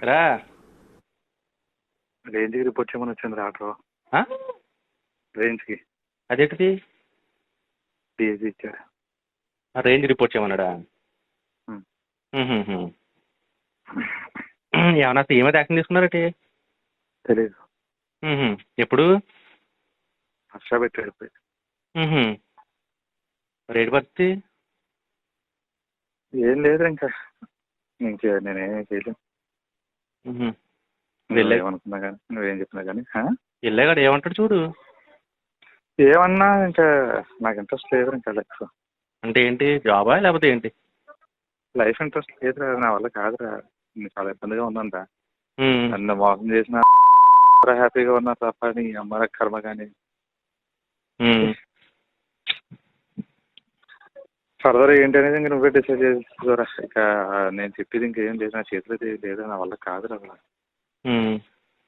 రా. రేంజ్కి రిపోర్ట్ చేయమని వచ్చింది ఆర్డర్ ఆ? రేంజ్కి అదేంటిది? డిఎస్సి ఇచ్చారు ఆ రేంజ్ రిపోర్ట్ చేయమన్నాడా. ఏమన్నా ఏమైతే యాక్షన్ తీసుకున్నారటి? తెలీదు. ఎప్పుడు? హర్ష పెట్టాడు. రేటు పరిస్థితి ఏం లేదు ఇంకా. ఇంకే నేనేం చేయలేను ఉహు. వెళ్ళే నువ్వేమనుకున్నా కానీ నువ్వేం చెప్పినా కానీ? వెళ్ళాగాడు ఏమంటాడు చూడు ఏమన్నా ఇంకా నాకు ఇంట్రెస్ట్ లేదు ఇంకా లైఫ్ అంటే ఏంటి జాబా లేకపోతే ఏంటి లైఫ్ ఇంట్రెస్ట్ లేదురా నా వల్ల కాదురా నేను చాలా ఇబ్బందిగా ఉందంట. నన్ను మోసం చేసిన హ్యాపీగా ఉన్నా తప్ప నీ అమ్మ కర్మ కానీ. ఫర్దర్ ఏంటి అనేది ఇంకా నువ్వే డిసైడ్ చేసుకోరా ఇక నేను చెప్పేది ఇంకేం లేదు నా చేతిలో ఏం లేదు నా వల్ల కాదురా అసలు.